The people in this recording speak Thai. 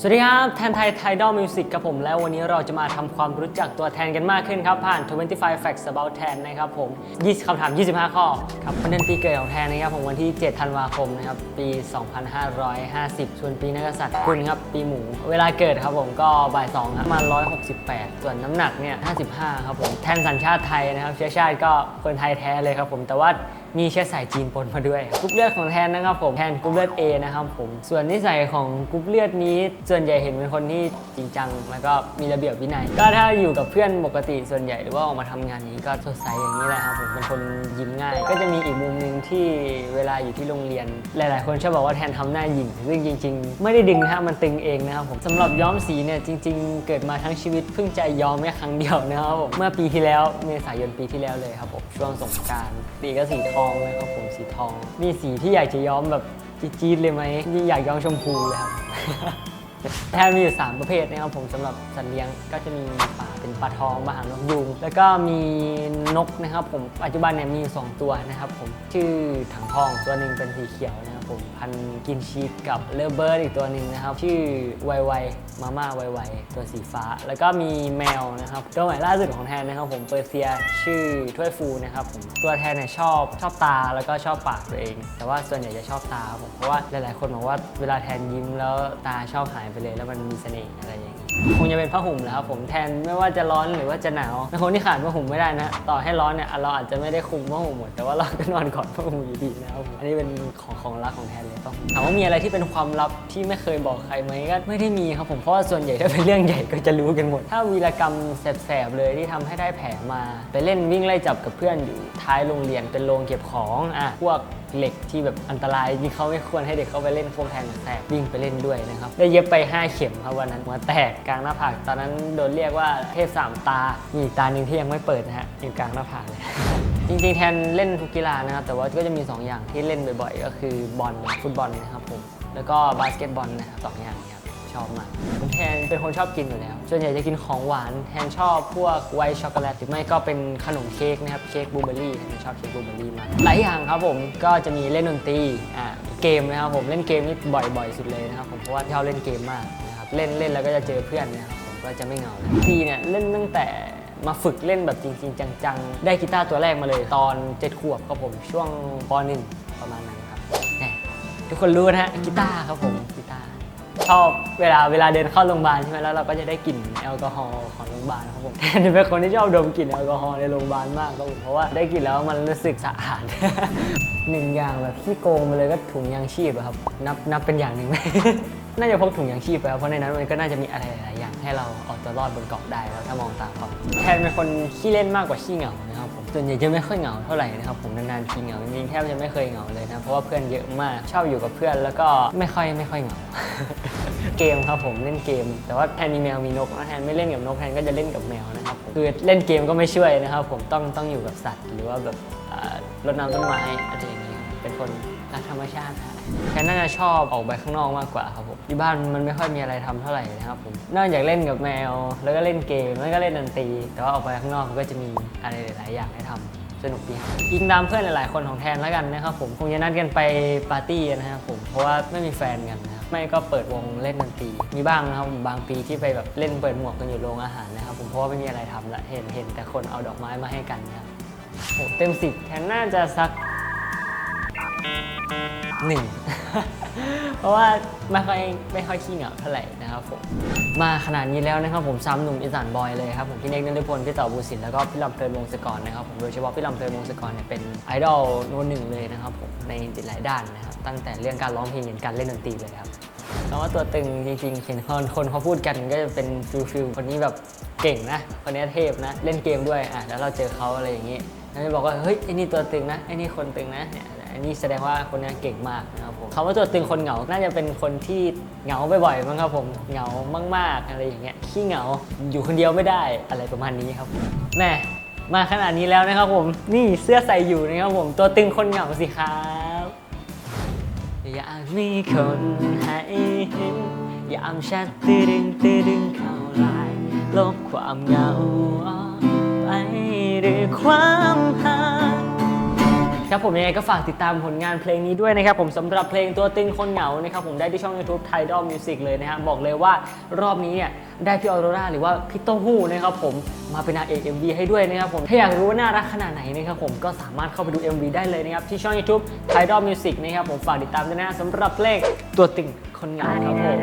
สวัสดีครับแทนไทยไทดอลมิวสิกกับผมแล้ววันนี้เราจะมาทำความรู้จักตัวแทนกันมากขึ้นครับผ่าน 25 facts about แทนนะครับผม 20คำถาม 25 ข้อครับวันเดือนปีเกิดของแทนนะครับผมวันที่ 7 ธันวาคมนะครับปี 2550 ส่วนปีนักษัตริย์กุลครับปีหมู เวลาเกิดครับผมก็บ่าย2ครับประมาณ168 ส่วนน้ำหนักเนี่ย 55 ครับผมแทนสัญชาติไทยนะครับเชื้อชาติก็คนไทยแท้เลยครับผมแต่ว่า มีเชื้อสายจีนปนมาด้วยกรุ๊ปเลือดของแทนนะครับผมแทนกรุ๊ปเลือด A นะครับผม ส่วนนิสัยของกรุ๊ปเลือดนี้ส่วนใหญ่เห็นเป็นคนที่จริงจังแล้วก็มีระเบียบวินัย ก็ถ้าอยู่กับเพื่อนปกติส่วนใหญ่หรือว่าออกมาทำงานนี้ก็สดใสอย่างนี้แหละครับผมเป็นคนยิ้มง่าย ก็จะมีอีกมุมหนึ่งที่เวลาอยู่ที่โรงเรียน หลาย ๆ คนชอบบอกว่าแทนทำหน้าหยิงซึ่งจริง ๆ ไม่ได้ดึงนะมันตึงเองนะครับผมสำหรับย้อมสีเนี่ยจริง ๆ เกิดมาทั้งชีวิตเพิ่งจะย้อมแค่ครั้งเดียวนะครับผมเมื่อปีที่แล้วเมษายนปีที่แล้วเลยครับผมช่วงสงกรารสีก็สีทองเลยครับผมสีทอง มีสีที่อยากจะย้อมแบบจี๊ดๆเลยไหมที่อยากย้อมชมพูเลยครับ แทบมีอยู่ 3 ประเภทนะครับผมสำหรับสัตว์เลี้ยงก็จะมีปลาเป็นปลาทองปลาหางนกยูงแล้วก็มีนกนะครับผมปัจจุบันเนี่ยมีอยู่สองตัวนะครับผมชื่อถังทองตัวหนึ่งเป็นสีเขียวนะ ผมพันกินชีสกับเลเบิร์ดอีกตัวหนึ่งนะครับ ชื่อไวไวมาม่าไวไวตัวสีฟ้า แล้วก็มีแมวนะครับตัวใหม่ล่าสุดของแทนนะครับผมเปอร์เซียชื่อถ้วยฟูนะครับผมตัวแทนเนี่ยชอบชอบตาแล้วก็ชอบปากตัวเอง แต่ว่าส่วนใหญ่จะชอบตาครับผมเพราะว่าหลายๆ คนบอกว่าเวลาแทนยิ้มแล้วตาชอบหายไปเลย แล้วมันมีเสน่ห์อะไรอย่างนี้คงจะเป็นผ้าห่มแล้วครับผมแทนไม่ว่าจะร้อนหรือว่าจะหนาวเป็นคนที่ขาดผ้าห่มไม่ได้นะต่อให้ร้อนเนี่ยเราอาจจะไม่ได้คุมผ้าห่มหมดแต่ว่าเราก็นอนกอดผ้าห่มอยู่ดีนะครับผมอันนี้เป็นของของรักของแทนเลยต้องถามว่ามีอะไรที่เป็นความลับที่ไม่เคยบอกใครไหมก็ไม่ได้มีครับผมเพราะว่าส่วนใหญ่ถ้าเป็นเรื่องใหญ่ก็จะรู้กันหมด ถ้าวีรกรรมแสบๆเลยที่ทำให้ได้แผลมาไปเล่นวิ่งไล่จับกับเพื่อนอยู่ท้ายโรงเรียนเป็นโรงเก็บของอะพวกเหล็กที่แบบอันตรายที่เขาไม่ควรให้เด็กเข้าไปเล่นพวกแทงแตกวิ่งไปเล่นด้วยนะครับ ได้เย็บไป 5 เข็มครับวันนั้นหัวแตกกลางหน้าผากตอนนั้นโดนเรียกว่าเทพสามตามีตาหนึ่งที่ยังไม่เปิดนะฮะอยู่กลางหน้าผากเลย จริงๆ แทนเล่นทุกกีฬานะครับ แต่ว่าก็จะมี 2 อย่างที่เล่นบ่อยๆ ก็คือบอลฟุตบอลนะครับผม แล้วก็บาสเกตบอลนะครับสองอย่างนี้ครับชอบมากผมแทนเป็นคนชอบกินอยู่แล้ว ส่วนใหญ่จะกินของหวาน แทนชอบพวกไวท์ช็อกโกแลตหรือไม่ก็เป็นขนมเค้กนะครับ เค้กบลูเบอร์รี่แทนชอบเค้กบลูเบอร์รี่มากหลายอย่างครับผม ก็จะมีเล่นดนตรี อ่า เกมนะครับผม เล่นเกมนี่บ่อยๆ สุดเลยนะครับผม เพราะว่าชอบเล่นเกมมากนะครับ เล่นเล่นแล้วก็จะเจอเพื่อนนะครับผม ก็จะไม่เหงานะพี่เนี่ยเล่นตั้งแต่ มาฝึกเล่นแบบจริง ๆ จัง ๆ ได้กีตาร์ตัวแรกมาเลย ตอนเจ็ดขวบครับผมช่วงปหนึ่งประมาณนั้นครับแหม่ทุกคนรู้นะฮะกีตาร์ครับผมกีตาร์ชอบเวลาเวลาเดินเข้าโรงพยาบาลใช่ไหมแล้วเราก็จะได้กลิ่นแอลกอฮอล์ของโรงพยาบาลครับผมแทนเป็นคนที่ชอบดมกลิ่นแอลกอฮอล์ในโรงพยาบาลมากครับผมเพราะว่าได้กลิ่นแล้วมันรู้สึกสะอาด หนึ่งอย่างแบบที่โกงไปเลยก็ถุงยางชีพอะครับ นับนับเป็นอย่างหนึ่งไหม น่าจะพกถุงยางชีพไปครับเพราะในนั้นมันก็น่าจะมีอะไรหลายอย่างให้เราเอาตัวรอดบนเกาะได้แล้วถ้ามองตามความแทนเป็นคนขี้เล่นมากกว่าขี้เหงานะครับผมส่วนใหญ่จะไม่ค่อยเหงาเท่าไหร่นะครับผมนานๆทีเหงาจริงๆแทบจะไม่เคยเหงาเลยนะเพราะว่าเพื่อนเยอะมากชอบอยู่กับเพื่อนแล้วก็ไม่ค่อยไม่ค่อยเหงาเกมครับผมเล่นเกม แต่ว่าแทนมีแมวมีนกนะแทนไม่เล่นกับนกแทนก็จะเล่นกับแมวนะครับผมคือเล่นเกมก็ไม่ช่วยนะครับ ผมต้องต้องอยู่กับสัตว์ หรือว่าแบบรดน้ำต้นไม้อะไรอย่างเงี้ยเป็นคนรักธรรมชาตินะ แทนน่าจะชอบออกไปข้างนอกมากกว่าครับผมที่บ้านมันไม่ค่อยมีอะไรทำเท่าไหร่นะครับผมนอกจากเล่นกับแมว แล้วก็เล่นเกมแล้วก็เล่นดนตรี แต่ว่าออกไปข้างนอกมันก็จะมีอะไรหลาย ๆ อย่างให้ทำสนุกดีครับยิงตามเพื่อนหลาย ๆ คนของแทนแล้วกันนะครับผมคงจะนัดกันไปปาร์ตี้นะครับผมเพราะว่าไม่มีแฟนกันนะไม่ก็เปิดวงเล่นดนตรีมีบ้างนะครับบางปีที่ไปแบบเล่นเปิดหมวกกันอยู่โรงอาหารนะครับผมเพราะว่าไม่มีอะไรทำละเห็นเห็นแต่คนเอาดอกไม้มาให้กันนะครับโหเต็มสิบแทนน่าจะสัก หนึ่ง เพราะว่าไม่ค่อยไม่ค่อยขี้เหงาเท่าไหร่นะครับผม มาขนาดนี้แล้วนะครับผมซ้ำหนุ่มอีสานบอยเลยครับผมพี่เน็กนันทพลพี่ต่อบูสินแล้วก็พี่ลำเพลินวงศกรนะครับผมโดยเฉพาะพี่ลำเพลินวงศกรเนี่ยเป็นไอดอลโน้นหนึ่งเลยนะครับผมในหลายด้านนะครับตั้งแต่เรื่องการร้องเพลงยันการเล่นดนตรีเลยครับ คำว่าตัวตึงจริงๆเห็นคนคนเขาพูดกันก็จะเป็นฟิลฟิลคนนี้แบบเก่งนะคนนี้เทพนะ เล่นเกมด้วยอะแล้วเราเจอเขาอะไรอย่างนี้แล้วจะบอกว่าเฮ้ยไอ้นี่ตัวตึงนะไอ้นี่คนตึงนะเนี่ยอันนี้แสดงว่าคนนี้เก่งมากนะครับผมคำว่าตัวตึงคนเหงา น่าจะเป็นคนที่เหงาบ่อยๆมั้งครับผม เหงามากๆอะไรอย่างเงี้ย ขี้เหงา อยู่คนเดียวไม่ได้ อะไรประมาณนี้ครับแม่มาขนาดนี้แล้วนะครับผม นี่เสื้อใส่อยู่นะครับผม ตัวตึงคนเหงาสิครับ อยากมีคนให้เห็นยามแชทตื้อดึงตื้อดึงเข้าไลน์ลบความเหงาออกไปด้วยความ ครับผมยังไงก็ฝากติดตามผลงานเพลงนี้ด้วยนะครับผมสำหรับเพลงตัวตึงคนเหงานะครับผมได้ที่ช่อง YouTube Tidal Music เลยนะฮะบอกเลยว่ารอบนี้เนี่ยได้พี่ออโรราหรือว่าพี่เต้าหู้นะครับผมมาเป็นนางเอก MV ให้ด้วยนะครับผมถ้าอยากรู้ว่าน่ารักขนาดไหนนะครับผมก็สามารถเข้าไปดู MV ได้เลยนะครับที่ช่อง YouTube Tidal Music นะครับผมฝากติดตามด้วยนะสำหรับเพลงตัวตึงคนเหงาครับผม